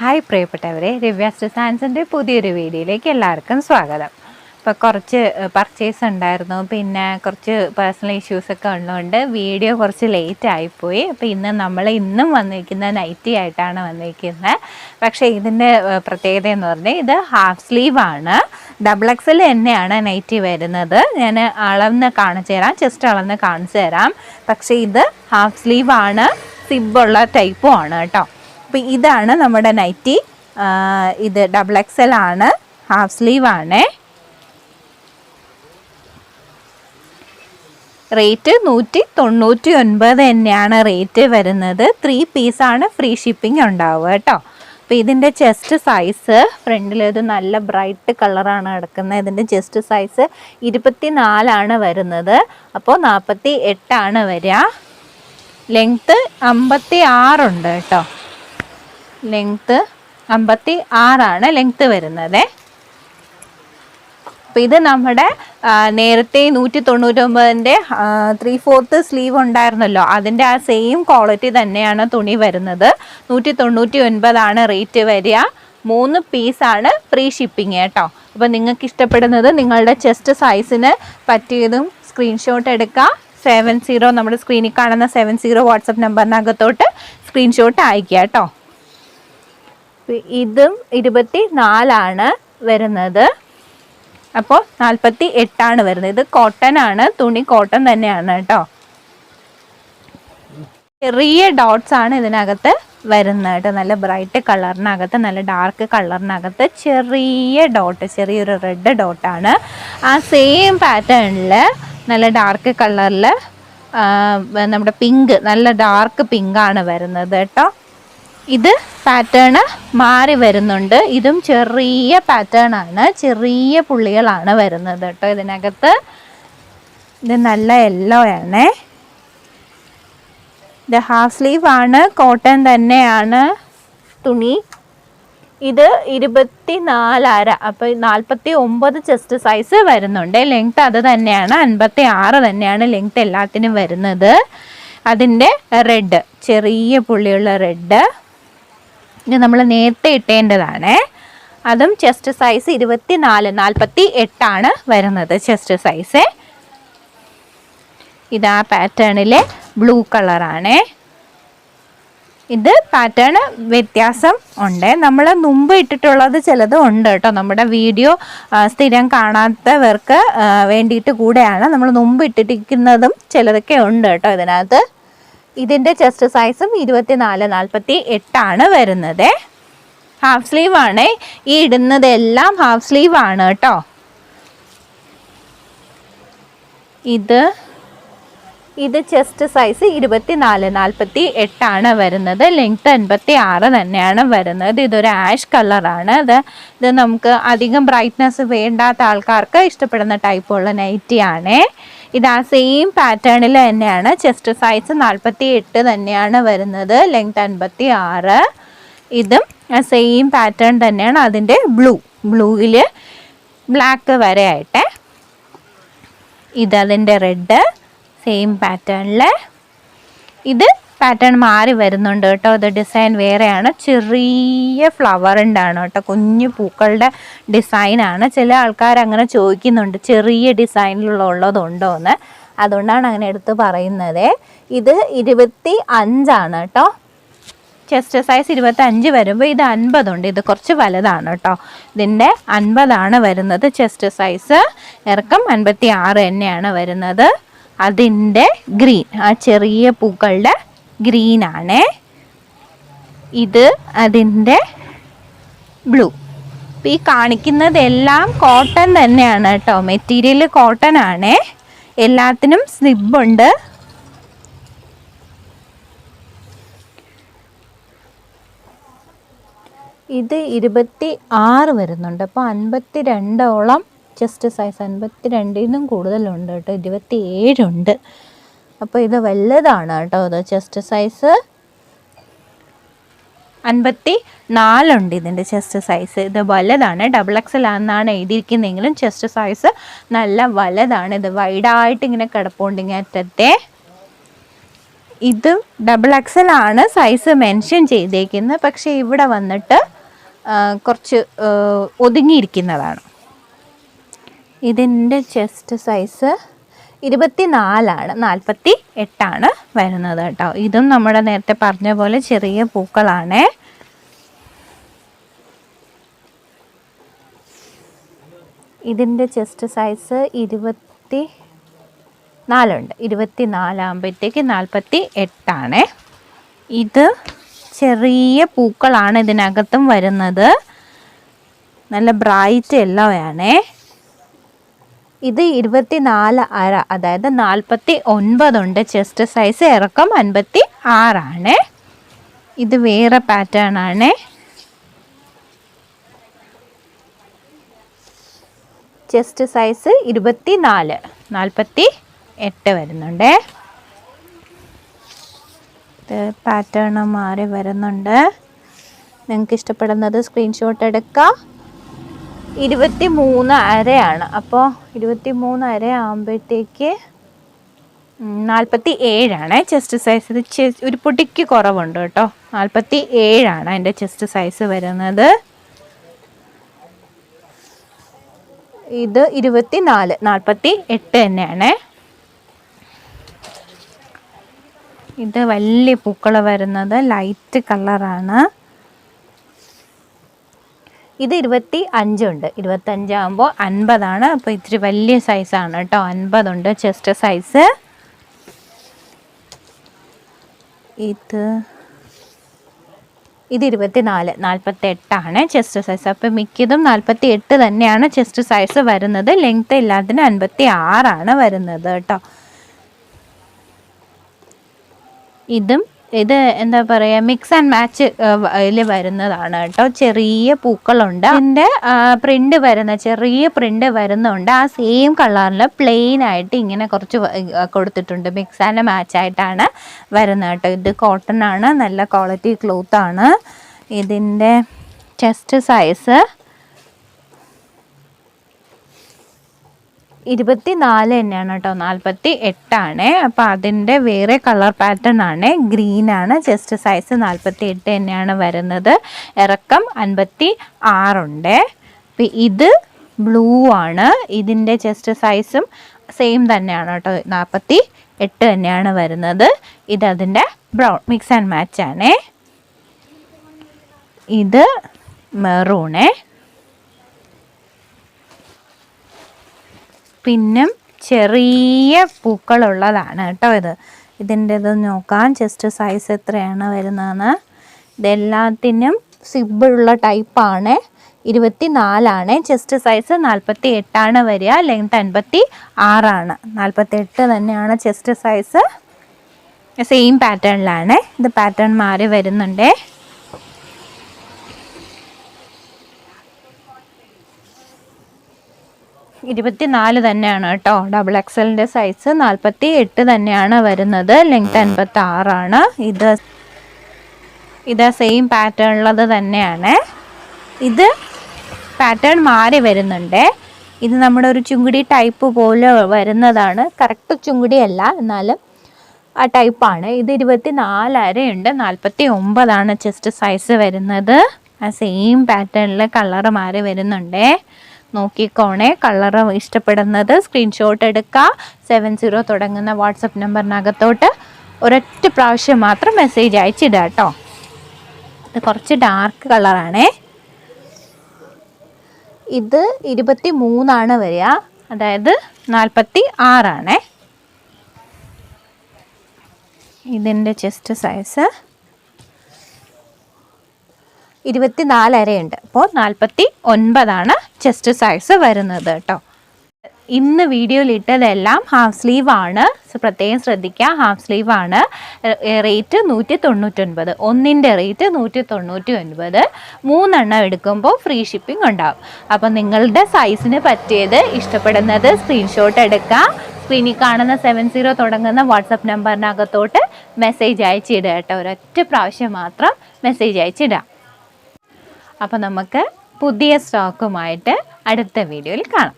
Hi പ്രിയപ്പെട്ടവരെ രവ്യാസ് ഡിസൈൻസിന്റെ പുതിയൊരു വീഡിയോയിലേക്ക് എല്ലാവർക്കും സ്വാഗതം. ഇപ്പോൾ കുറച്ച് പർച്ചേസ് ഉണ്ടായിരുന്നു. പിന്നെ കുറച്ച് പേഴ്സണൽ ഇഷ്യൂസൊക്കെ ഉള്ളതുകൊണ്ട് വീഡിയോ കുറച്ച് ലേറ്റ് ആയിപ്പോയി. അപ്പോൾ ഇന്ന് നമ്മൾ ഇന്നും വന്നിരിക്കുന്ന നൈറ്റി ആയിട്ടാണ് വന്നിരിക്കുന്നത്. പക്ഷേ ഇതിന്റെ പ്രത്യേകത എന്ന് പറഞ്ഞാൽ ഇത് ഹാഫ് സ്ലീവ് ആണ്. ഡബിൾ എക്സൽ തന്നെയാണ് നൈറ്റി വരുന്നത്. ഞാൻ അളന്ന് കാണിച്ചു തരാം. ചെസ്റ്റ് അളന്ന് കാണിച്ചു തരാം. പക്ഷേ ഇത് ഹാഫ് സ്ലീവ് ആണ്. സിബുള്ള ടൈപ്പും ആണ് കേട്ടോ. അപ്പോൾ ഇതാണ് നമ്മുടെ നൈറ്റി. ഇത് ഡബിൾ എക്സ് എൽ ആണ്. ഹാഫ് സ്ലീവ് ആണ്. റേറ്റ് നൂറ്റി തൊണ്ണൂറ്റി ഒൻപത് തന്നെയാണ് റേറ്റ് വരുന്നത്. ത്രീ പീസാണ് ഫ്രീ ഷിപ്പിംഗ് ഉണ്ടാവുക കേട്ടോ. അപ്പോൾ ഇതിന്റെ ചെസ്റ്റ് സൈസ് ഫ്രണ്ടിൽ ഇത് നല്ല ബ്രൈറ്റ് കളറാണ് കിടക്കുന്നത്. ഇതിന്റെ ചെസ്റ്റ് സൈസ് ഇരുപത്തി നാലാണ് വരുന്നത്. അപ്പോൾ നാൽപ്പത്തി എട്ടാണ് വരിക. ലെങ്ത്ത് അമ്പത്തി ആറുണ്ട് കേട്ടോ. ലെങ്ത്ത് അമ്പത്തി ആറാണ് ലെങ്ത്ത് വരുന്നത്. അപ്പോൾ ഇത് നമ്മുടെ നേരത്തെ നൂറ്റി തൊണ്ണൂറ്റൊമ്പതിന്റെ ത്രീ ഫോർത്ത് സ്ലീവ് ഉണ്ടായിരുന്നല്ലോ. അതിന്റെ ആ സെയിം ക്വാളിറ്റി തന്നെയാണ് തുണി വരുന്നത്. നൂറ്റി തൊണ്ണൂറ്റി ഒൻപതാണ് റേറ്റ് വരിക. മൂന്ന് പീസാണ് ഫ്രീ ഷിപ്പിംഗ് കേട്ടോ. അപ്പോൾ നിങ്ങൾക്ക് ഇഷ്ടപ്പെടുന്നത് നിങ്ങളുടെ ചെസ്റ്റ് സൈസിന് പറ്റിയതും സ്ക്രീൻഷോട്ട് എടുക്കുക സെവൻ സീറോ നമ്മുടെ സ്ക്രീനിൽ കാണുന്ന സെവൻ സീറോ വാട്സപ്പ് നമ്പറിനകത്തോട്ട് സ്ക്രീൻഷോട്ട് അയക്കുക കേട്ടോ. ഇതും ഇരുപത്തി നാലാണ് വരുന്നത്. അപ്പോൾ നാൽപ്പത്തി എട്ടാണ് വരുന്നത്. ഇത് കോട്ടൺ ആണ് തുണി കോട്ടൺ തന്നെയാണ് കേട്ടോ. ചെറിയ ഡോട്ട്സ് ആണ് ഇതിനകത്ത് വരുന്നത് കേട്ടോ. നല്ല ബ്രൈറ്റ് കളറിനകത്ത് നല്ല ഡാർക്ക് കളറിനകത്ത് ചെറിയ ഡോട്ട് ചെറിയൊരു റെഡ് ഡോട്ടാണ്. ആ സെയിം പാറ്റേണിൽ നല്ല ഡാർക്ക് കളറിൽ നമ്മുടെ പിങ്ക് നല്ല ഡാർക്ക് പിങ്കാണ് വരുന്നത് കേട്ടോ. ഇത് പാറ്റേൺ മാറി വരുന്നുണ്ട്. ഇതും ചെറിയ പാറ്റേൺ ആണ്. ചെറിയ പുള്ളികളാണ് വരുന്നത് കേട്ടോ ഇതിനകത്ത്. ഇത് നല്ല യെല്ലോ ആണേ. ഇത് ഹാഫ് സ്ലീവ് ആണ്. കോട്ടൺ തന്നെയാണ്. തുണി. ഇത് ഇരുപത്തി നാലര അപ്പോൾ നാൽപ്പത്തി ഒമ്പത് ചെസ്റ്റ് സൈസ് വരുന്നുണ്ട്. ലെങ്ത് അത് തന്നെയാണ്. അൻപത്തി ആറ് തന്നെയാണ് ലെങ്ത് എല്ലാത്തിനും വരുന്നത്. അതിന്റെ റെഡ് ചെറിയ പുള്ളിയുള്ള റെഡ് ഇത് നമ്മൾ നേരത്തെ ഇട്ടേണ്ടതാണ്. അതും ചെസ്റ്റ് സൈസ് ഇരുപത്തി നാല് നാൽപ്പത്തി എട്ടാണ് വരുന്നത് ചെസ്റ്റ് സൈസ് ഇതാ പാറ്റേണിലെ ബ്ലൂ കളറാണ് ഇത് പാറ്റേൺ വ്യത്യാസം ഉണ്ട്. നമ്മൾ മുമ്പ് ഇട്ടിട്ടുള്ളത് ചിലത് ഉണ്ട് കേട്ടോ. നമ്മുടെ വീഡിയോ സ്ഥിരം കാണാത്തവർക്ക് വേണ്ടിയിട്ട് കൂടെയാണ്. നമ്മൾ മുമ്പ് ഇട്ടിട്ടിരിക്കുന്നതും ചിലതൊക്കെ ഉണ്ട് കേട്ടോ ഇതിനകത്ത്. ഇതിന്റെ ചെസ്റ്റ് സൈസും ഇരുപത്തിനാല് നാൽപ്പത്തി എട്ടാണ് വരുന്നത്. ഹാഫ് സ്ലീവ് ആണ്. ഈ ഇടുന്നതെല്ലാം ഹാഫ് സ്ലീവ് ആണ് കേട്ടോ. ഇത് ഇത് ചെസ്റ്റ് സൈസ് ഇരുപത്തിനാല് നാൽപ്പത്തി എട്ടാണ് വരുന്നത്. ലെങ്ത് എൺപത്തി ആറ് തന്നെയാണ് വരുന്നത്. ഇതൊരു ആഷ് കളറാണ് ഇത് ഇത് നമുക്ക് അധികം ബ്രൈറ്റ്നെസ് വേണ്ടാത്ത ആൾക്കാർക്ക് ഇഷ്ടപ്പെടുന്ന ടൈപ്പുള്ള നൈറ്റിയാണ് ഇത് ആ സെയിം പാറ്റേണിൽ തന്നെയാണ്. ചെസ്റ്റ് സൈസ് നാൽപ്പത്തി എട്ട് തന്നെയാണ് വരുന്നത്. ലെങ്ത് അൻപത്തി ആറ് ഇതും സെയിം പാറ്റേൺ തന്നെയാണ്. അതിന്റെ ബ്ലൂ ബ്ലൂവിൽ ബ്ലാക്ക് വരെയായിട്ടേ ഇതതിന്റെ റെഡ് സെയിം പാറ്റേണിൽ ഇത് പാറ്റേൺ മാറി വരുന്നുണ്ട് കേട്ടോ. ഇത് ഡിസൈൻ വേറെയാണ്. ചെറിയ ഫ്ലവർ ഉണ്ടാണ് കേട്ടോ. കുഞ്ഞു പൂക്കളുടെ ഡിസൈനാണ് ചില ആൾക്കാർ അങ്ങനെ ചോദിക്കുന്നുണ്ട്. ചെറിയ ഡിസൈനിലുള്ള ഉള്ളതുണ്ടോ എന്ന് അതുകൊണ്ടാണ് അങ്ങനെ എടുത്ത് പറയുന്നത്. ഇത് ഇരുപത്തി അഞ്ചാണ് കേട്ടോ. ചെസ്റ്റ് സൈസ് ഇരുപത്തി അഞ്ച് വരുമ്പോൾ ഇത് അൻപതുണ്ട്. ഇത് കുറച്ച് വലുതാണ് കേട്ടോ. ഇതിന്റെ അൻപതാണ് വരുന്നത്. ചെസ്റ്റ് സൈസ് ഇറക്കം അൻപത്തി ആറ് തന്നെയാണ് വരുന്നത്. അതിന്റെ ഗ്രീൻ ആ ചെറിയ പൂക്കളുടെ ഗ്രീനാണ് ഇത് അതിന്റെ ബ്ലൂ ഈ കാണിക്കുന്നതെല്ലാം കോട്ടൺ തന്നെയാണ് കേട്ടോ. മെറ്റീരിയൽ കോട്ടൺ ആണ്. എല്ലാത്തിനും സ്ലിബുണ്ട് ഇത് ഇരുപത്തി ആറ് വരുന്നുണ്ട്. അപ്പോൾ അൻപത്തി രണ്ടോളം ചെസ്റ്റ് സൈസ് അൻപത്തി നിന്നും കൂടുതലുണ്ട് കേട്ടോ. ഇരുപത്തി ഏഴുണ്ട് അപ്പോൾ ഇത് വലുതാണ് കേട്ടോ. ഇത് ചെസ്റ്റ് സൈസ് അൻപത്തി നാലുണ്ട് ഇതിന്റെ ചെസ്റ്റ് സൈസ് ഇത് വലുതാണ്. ഡബിൾ എക്സൽ ആണെന്നാണ് എഴുതിയിരിക്കുന്നതെങ്കിലും ചെസ്റ്റ് സൈസ് നല്ല വലുതാണ്. ഇത് വൈഡായിട്ട് ഇങ്ങനെ കിടപ്പുണ്ട് ഇങ്ങനെ അറ്റത്തെ ഇത് ഡബിൾ എക്സൽ ആണ് സൈസ് മെൻഷൻ ചെയ്തേക്കുന്നത്. പക്ഷേ ഇവിടെ വന്നിട്ട് കുറച്ച് ഒതുങ്ങിയിരിക്കുന്നതാണ്. ഇതിന്റെ ചെസ്റ്റ് സൈസ് ഇരുപത്തി നാലാണ് നാൽപ്പത്തി എട്ടാണ് വരുന്നത് കേട്ടോ. ഇതും നമ്മുടെ നേരത്തെ പറഞ്ഞ പോലെ ചെറിയ പൂക്കളാണേ. ഇതിന്റെ ചെസ്റ്റ് സൈസ് ഇരുപത്തി നാലുണ്ട് ഇരുപത്തി നാലാകുമ്പോഴത്തേക്ക് നാൽപ്പത്തി എട്ടാണ് ഇത് ചെറിയ പൂക്കളാണ് ഇതിനകത്തും വരുന്നത്. നല്ല ബ്രൈറ്റ് യെല്ലോ ആണേ. ഇത് ഇരുപത്തി നാല് അര അതായത് നാൽപ്പത്തി ഒൻപതുണ്ട് ചെസ്റ്റ് സൈസ് ഇറക്കം അൻപത്തി ആറാണ് ഇത് വേറെ പാറ്റേൺ ആണ്. ചെസ്റ്റ് സൈസ് ഇരുപത്തി നാല് നാൽപ്പത്തി എട്ട് വരുന്നുണ്ട് പാറ്റേൺ മാറി വരുന്നുണ്ട്. നിങ്ങൾക്ക് ഇഷ്ടപ്പെടുന്നത് സ്ക്രീൻഷോട്ട് എടുക്കാം. ഇരുപത്തി മൂന്ന് അരയാണ്. അപ്പോൾ ഇരുപത്തി മൂന്ന് അര ആകുമ്പോഴത്തേക്ക് നാൽപ്പത്തി ഏഴാണ് ചെസ്റ്റ് സൈസ്. ഇത് ഒരു പൊടിക്ക് കുറവുണ്ട് കേട്ടോ. നാൽപ്പത്തി ഏഴാണ് എന്റെ ചെസ്റ്റ് സൈസ് വരുന്നത്. ഇത് ഇരുപത്തി നാല് നാൽപ്പത്തി എട്ട് തന്നെയാണ്. ഇത് വലിയ പൂക്കൾ വരുന്നത്. ലൈറ്റ് കളറാണ്. ഇത് ഇരുപത്തി അഞ്ചുണ്ട് ഇരുപത്തഞ്ചാകുമ്പോൾ അൻപതാണ്. അപ്പോൾ ഇത്തിരി വലിയ സൈസാണ് കേട്ടോ. അൻപതുണ്ട് ചെസ്റ്റ് സൈസ് ഇത് ഇത് ഇരുപത്തി നാല് നാൽപ്പത്തി എട്ടാണ് ചെസ്റ്റ് സൈസ് അപ്പോൾ മിക്കതും നാൽപ്പത്തി എട്ട് തന്നെയാണ് ചെസ്റ്റ് സൈസ് വരുന്നത്. ലെങ്ത് ഇല്ലാത്തതിന് അൻപത്തി ആറാണ് വരുന്നത് കേട്ടോ. ഇതും ഇത് എന്താ പറയുക മിക്സ് ആൻഡ് മാച്ച് വരുന്നതാണ് കേട്ടോ. ചെറിയ പൂക്കളുണ്ട്. ഇതിന്റെ പ്രിന്റ് വരുന്ന ചെറിയ പ്രിന്റ് വരുന്നുണ്ട്. ആ സെയിം കളറിൽ പ്ലെയിൻ ആയിട്ട് ഇങ്ങനെ കുറച്ച് കൊടുത്തിട്ടുണ്ട്. മിക്സ് ആൻഡ് മാച്ച് ആയിട്ടാണ് വരുന്നത് കേട്ടോ. ഇത് കോട്ടൺ ആണ്. നല്ല ക്വാളിറ്റി ക്ലോത്ത് ആണ്. ഇതിന്റെ ചെസ്റ്റ് സൈസ് ഇരുപത്തി നാല് തന്നെയാണ് കേട്ടോ. നാൽപ്പത്തി എട്ടാണ് അപ്പോൾ അതിന്റെ വേറെ കളർ പാറ്റേൺ ആണ്. ഗ്രീൻ ആണ്. ചെസ്റ്റ് സൈസ് നാൽപ്പത്തി എട്ട് തന്നെയാണ് വരുന്നത്. ഇറക്കം അൻപത്തി ആറുണ്ട് അപ്പം ഇത് ബ്ലൂ ആണ്. ഇതിന്റെ ചെസ്റ്റ് സൈസും സെയിം തന്നെയാണ് കേട്ടോ. നാൽപ്പത്തി എട്ട് തന്നെയാണ് വരുന്നത്. ഇതതിന്റെ ബ്രൗൺ മിക്സ് ആൻഡ് മാച്ച് ആണേ. ഇത് മെറൂണേ പിന്നെ ചെറിയ പൂക്കളുള്ളതാണ് കേട്ടോ ഇത്. ഇതിന്റെ ഇത് നോക്കാം. ചെസ്റ്റ് സൈസ് എത്രയാണ് വരുന്നതെന്ന്. ഇതെല്ലാത്തിനും സിബിളുള്ള ടൈപ്പാണ്. ഇരുപത്തി നാലാണ് ചെസ്റ്റ് സൈസ് നാൽപ്പത്തി എട്ടാണ് വരിക. ലെങ്ത് അൻപത്തി ആറാണ് നാൽപ്പത്തി എട്ട് തന്നെയാണ് ചെസ്റ്റ് സൈസ് സെയിം പാറ്റേണിലാണ് ഇത് പാറ്റേൺ മാറി വരുന്നുണ്ടേ. ഇരുപത്തിനാല് തന്നെയാണ് കേട്ടോ. ഡബിൾ എക്സലിന്റെ സൈസ് നാൽപ്പത്തി എട്ട് തന്നെയാണ് വരുന്നത്. ലെങ്ത് അൻപത്തി ആറാണ് ഇത് ഇത് സെയിം പാറ്റേണുള്ളത് തന്നെയാണ്. ഇത് പാറ്റേൺ മാറി വരുന്നുണ്ട്. ഇത് നമ്മുടെ ഒരു ചുങ്കുടി ടൈപ്പ് പോലെ വരുന്നതാണ്. കറക്റ്റ് ചുങ്കുടി അല്ല എന്നാലും ആ ടൈപ്പാണ് ഇത് ഇരുപത്തി നാലരയുണ്ട് നാൽപ്പത്തി ഒമ്പതാണ് ചെസ്റ്റ് സൈസ് വരുന്നത്. ആ സെയിം പാറ്റേണിൽ കളറ് മാറി വരുന്നുണ്ടേ. നോക്കിക്കോണേ. കളറ് ഇഷ്ടപ്പെടുന്നത് സ്ക്രീൻഷോട്ട് എടുക്കുക സെവൻ സീറോ തുടങ്ങുന്ന വാട്സപ്പ് നമ്പറിനകത്തോട്ട് ഒരൊറ്റ പ്രാവശ്യം മാത്രം മെസ്സേജ് അയച്ചിടുക കേട്ടോ ഇത് കുറച്ച് ഡാർക്ക് കളറാണേ ഇത് ഇരുപത്തി മൂന്നാണ് വരിക. അതായത് നാൽപ്പത്തി ആറാണേ ഇതിന്റെ ചെസ്റ്റ് സൈസ് ഇരുപത്തി നാലരയുണ്ട് അപ്പോൾ നാൽപ്പത്തി ഒൻപതാണ് ചെസ്റ്റ് സൈസ് വരുന്നത് കേട്ടോ. ഇന്ന് വീഡിയോയിൽ ഇട്ടതെല്ലാം ഹാഫ് സ്ലീവ് ആണ്. പ്രത്യേകം ശ്രദ്ധിക്കുക ഹാഫ് സ്ലീവ് ആണ്. റേറ്റ് നൂറ്റി തൊണ്ണൂറ്റൊൻപത് ഒന്നിന്റെ റേറ്റ് നൂറ്റി തൊണ്ണൂറ്റി ഒൻപത് മൂന്നെണ്ണം എടുക്കുമ്പോൾ ഫ്രീ ഷിപ്പിംഗ് ഉണ്ടാവും. അപ്പോൾ നിങ്ങളുടെ സൈസിന് പറ്റിയത് ഇഷ്ടപ്പെടുന്നത് സ്ക്രീൻഷോട്ട് എടുക്കുക. സ്ക്രീനിൽ കാണുന്ന സെവൻ സീറോ തുടങ്ങുന്ന വാട്സപ്പ് നമ്പറിനകത്തോട്ട് മെസ്സേജ് അയച്ചിടുക കേട്ടോ. ഒരൊറ്റ പ്രാവശ്യം മാത്രം മെസ്സേജ് അയച്ചിടുക. അപ്പോൾ നമുക്ക് പുതിയ സ്റ്റോക്കുമായിട്ട് അടുത്ത വീഡിയോയിൽ കാണാം.